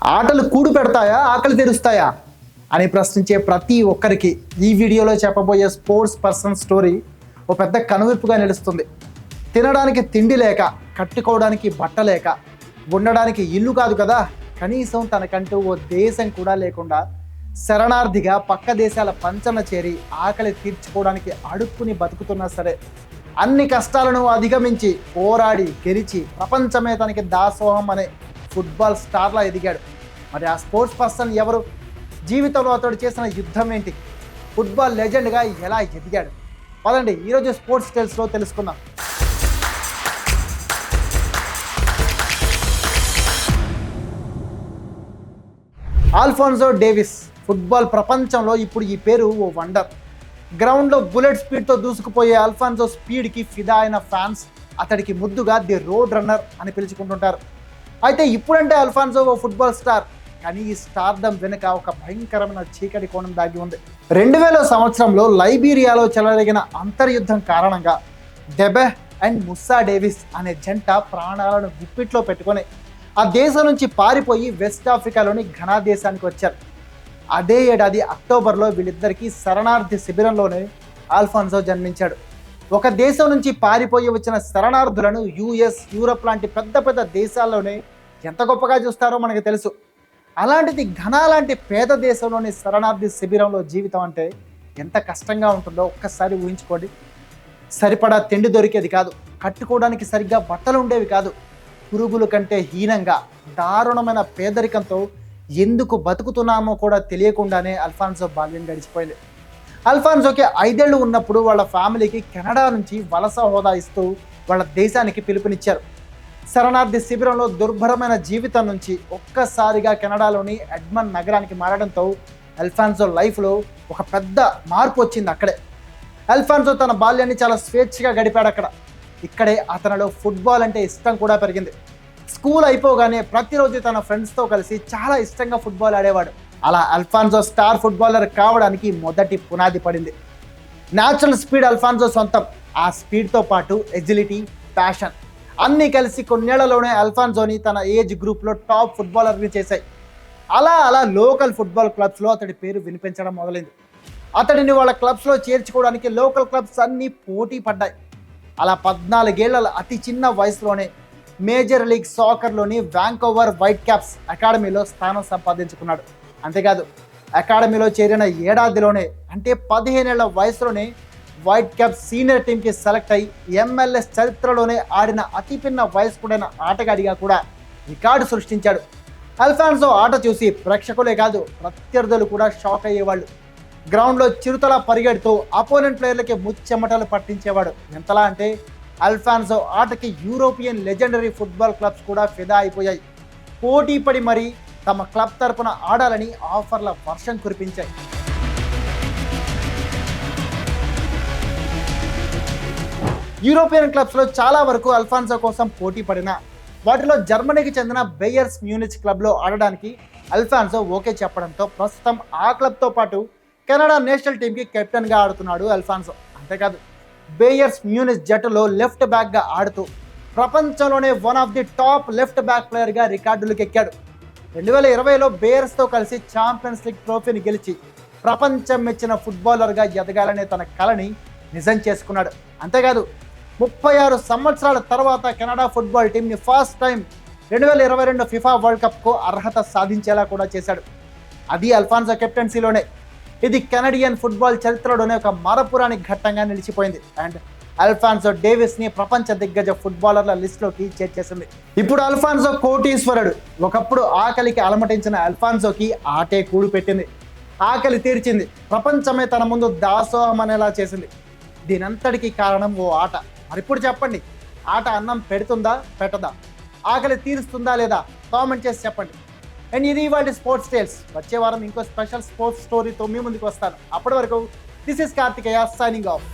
ఆటలు కూడు పెడతాయా? ఆకలి తెరుస్తాయా? అని ప్రశ్నించే ప్రతి ఒక్కరికి ఈ వీడియోలో చెప్పబోయే స్పోర్ట్స్ పర్సన్ స్టోరీ ఓ పెద్ద కనువిప్పుగా నిలుస్తుంది. తినడానికి తిండి లేక కట్టుకోవడానికి బట్ట లేక ఉండడానికి ఇల్లు కాదు కదా? కనీసం తనకంటూ ఓ దేశం కూడా లేకుండా శరణార్థిగా పక్క దేశాల పంచన చేరి ఆకలి తీర్చుకోవడానికి అడుక్కుని బతుకుతున్నా సరే అన్ని కష్టాలను అధిగమించి పోరాడి గెలిచి ప్రపంచమే తనకి దాసోహం అనే ఫుట్బాల్ స్టార్లా ఎదిగాడు. మరి ఆ స్పోర్ట్స్ పర్సన్ ఎవరు? జీవితంలో అతడు చేసిన యుద్ధం ఏంటి? ఫుట్బాల్ లెజెండ్గా ఎలా ఎదిగాడు? పదండి ఈరోజు స్పోర్ట్స్ టెల్స్లో తెలుసుకుందాం. ఆల్ఫోన్సో డేవిస్ ఫుట్బాల్ ప్రపంచంలో ఇప్పుడు ఈ పేరు ఓ వండర్. గ్రౌండ్లో బుల్లెట్ స్పీడ్తో దూసుకుపోయే అల్ఫాన్సో స్పీడ్కి ఫిదా అయిన ఫ్యాన్స్ అతడికి ముద్దుగా ది రోడ్ రన్నర్ అని పిలుచుకుంటుంటారు. అయితే ఇప్పుడంటే అల్ఫాన్సో ఓ ఫుట్బాల్ స్టార్. కానీ ఈ స్టార్డమ్ వెనుక ఒక భయంకరమైన చీకటి కోణం దాగి ఉంది. రెండు వేల సంవత్సరంలో లైబీరియాలో చెలరేగిన అంతర్యుద్ధం కారణంగా డెబె అండ్ ముస్సా డేవిస్ అనే జంట ప్రాణాలను గుప్పిట్లో పెట్టుకొని ఆ దేశం నుంచి పారిపోయి వెస్ట్ ఆఫ్రికాలోని ఘనా దేశానికి వచ్చారు. అదే ఏడాది అక్టోబర్లో వీళ్ళిద్దరికీ శరణార్థి శిబిరంలోనే ఆల్ఫాన్సో జన్మించాడు. ఒక దేశం నుంచి పారిపోయి వచ్చిన శరణార్థులను యుఎస్ యూరప్ లాంటి పెద్ద పెద్ద దేశాల్లోనే ఎంత గొప్పగా చూస్తారో మనకు తెలుసు. అలాంటిది ఘనా లాంటి పేద దేశంలోని శరణార్థి శిబిరంలో జీవితం అంటే ఎంత కష్టంగా ఉంటుందో ఒక్కసారి ఊహించుకోండి. సరిపడా తిండి దొరికేది కాదు. కట్టుకోవడానికి సరిగ్గా బట్టలు ఉండేవి కాదు. పురుగుల కంటే హీనంగా దారుణమైన పేదరికంతో ఎందుకు బతుకుతున్నామో కూడా తెలియకుండానే అల్ఫాన్సో బాల్యం గడిచిపోయింది. అల్ఫాన్సోకి ఐదేళ్ళు ఉన్నప్పుడు వాళ్ళ ఫ్యామిలీకి కెనడా నుంచి వలస హోదా ఇస్తూ వాళ్ళ దేశానికి పిలుపునిచ్చారు. శరణార్థి శిబిరంలో దుర్భరమైన జీవితం నుంచి ఒక్కసారిగా కెనడాలోని ఎడ్మన్ నగరానికి మారడంతో అల్ఫాన్సో లైఫ్లో ఒక పెద్ద మార్పు వచ్చింది అక్కడే. అల్ఫాన్సో తన బాల్యాన్ని చాలా స్వేచ్ఛగా గడిపాడు అక్కడ. ఇక్కడే అతనిలో ఫుట్బాల్ అంటే ఇష్టం కూడా పెరిగింది. స్కూల్ అయిపోగానే ప్రతిరోజు తన ఫ్రెండ్స్తో కలిసి చాలా ఇష్టంగా ఫుట్బాల్ ఆడేవాడు. అలా అల్ఫాన్సో స్టార్ ఫుట్బాలర్ కావడానికి మొదటి పునాది పడింది. న్యాచురల్ స్పీడ్ అల్ఫాన్సో సొంతం. ఆ స్పీడ్తో పాటు ఎజిలిటీ ప్యాషన్ అన్నీ కలిసి కొన్నేళ్ళలోనే అల్ఫాన్సోని తన ఏజ్ గ్రూప్లో టాప్ ఫుట్బాలర్ని చేశాయి. అలా అలా లోకల్ ఫుట్బాల్ క్లబ్స్లో అతడి పేరు వినిపించడం మొదలైంది. అతడిని వాళ్ళ క్లబ్స్లో చేర్చుకోవడానికి లోకల్ క్లబ్స్ అన్నీ పోటీ పడ్డాయి. అలా పద్నాలుగేళ్ళ అతి చిన్న వయసులోనే మేజర్ లీగ్ సాకర్లోని వ్యాంకోవర్ వైట్ క్యాప్స్ అకాడమీలో స్థానం సంపాదించుకున్నాడు. అంతేకాదు అకాడమీలో చేరిన ఏడాదిలోనే అంటే పదిహేనేళ్ళ వయసులోనే వైట్ క్యాప్ సీనియర్ టీంకి సెలెక్ట్ అయి ఎంఎల్ఎస్ చరిత్రలోనే ఆడిన అతిపిన్న వయస్కుడైన ఆటగాడిగా కూడా రికార్డు సృష్టించాడు. అల్ఫాన్సో ఆట చూసి ప్రేక్షకులే కాదు ప్రత్యర్థులు కూడా షాక్ అయ్యేవాళ్ళు. గ్రౌండ్లో చిరుతల పరిగెడుతూ అపోనెంట్ ప్లేయర్లకి ముచ్చెమటలు పట్టించేవాడు. ఎంతలా అంటే అల్ఫాన్సో ఆటకి యూరోపియన్ లెజెండరీ ఫుట్బాల్ క్లబ్స్ కూడా ఫిదా అయిపోయాయి. పోటీ పడి మరీ తమ క్లబ్ తరపున ఆడాలని ఆఫర్ల వర్షం కురిపించాయి. యూరోపియన్ క్లబ్స్లో చాలా వరకు అల్ఫాన్సో కోసం పోటీ పడిన వాటిలో జర్మనీకి చెందిన బెయర్స్ మ్యూనిచ్ క్లబ్లో ఆడడానికి అల్ఫాన్సో ఓకే చెప్పడంతో ప్రస్తుతం ఆ క్లబ్తో పాటు కెనడా నేషనల్ టీంకి కెప్టెన్గా ఆడుతున్నాడు అల్ఫాన్సో. అంతేకాదు బేయర్స్ మ్యూనిస్ జట్టులో లెఫ్ట్ బ్యాక్గా ఆడుతూ ప్రపంచంలోనే one of the top left back ప్లేయర్గా రికార్డులకు ఎక్కాడు. రెండు వేల ఇరవైలో బేయర్స్తో కలిసి ఛాంపియన్స్ లీగ్ ట్రోఫీని గెలిచి ప్రపంచం మెచ్చిన ఫుట్బాలర్గా ఎదగాలనే తన కళని నిజం చేసుకున్నాడు. అంతేకాదు ముప్పై ఆరు సంవత్సరాల తర్వాత కెనడా ఫుట్బాల్ టీంని ఫస్ట్ టైం రెండు వేల ఇరవై రెండు ఫిఫా వరల్డ్ కప్కు అర్హత సాధించేలా కూడా చేశాడు. అది అల్ఫాన్సో కెప్టెన్సీలోనే. ఇది కెనడియన్ ఫుట్బాల్ చరిత్రలోనే ఒక మరపురాని ఘట్టంగా నిలిచిపోయింది. అండ్ అల్ఫాన్సో డేవిస్ని ప్రపంచ దిగ్గజ ఫుట్బాలర్ల లిస్టులోకి చేర్చేసింది. ఇప్పుడు అల్ఫాన్సో కోటీశ్వరుడు. ఒకప్పుడు ఆకలికి అలమటించిన అల్ఫాన్సోకి ఆటే కూడు పెట్టింది. ఆకలి తీర్చింది. ప్రపంచమే తన ముందు దాసోహమనేలా చేసింది. దీనంతటికి కారణం ఓ ఆట. మరి ఇప్పుడు చెప్పండి ఆట అన్నం పెడుతుందా పెట్టదా? ఆకలి తీరుస్తుందా లేదా? కామెంట్ చేసి చెప్పండి. అండ్ ఇది ఇవాళ స్పోర్ట్స్ టేల్స్ వచ్చే వారం ఇంకో స్పెషల్ స్పోర్ట్స్ స్టోరీతో మీ ముందుకు వస్తాను. అప్పటి వరకు this is Karthikeya signing off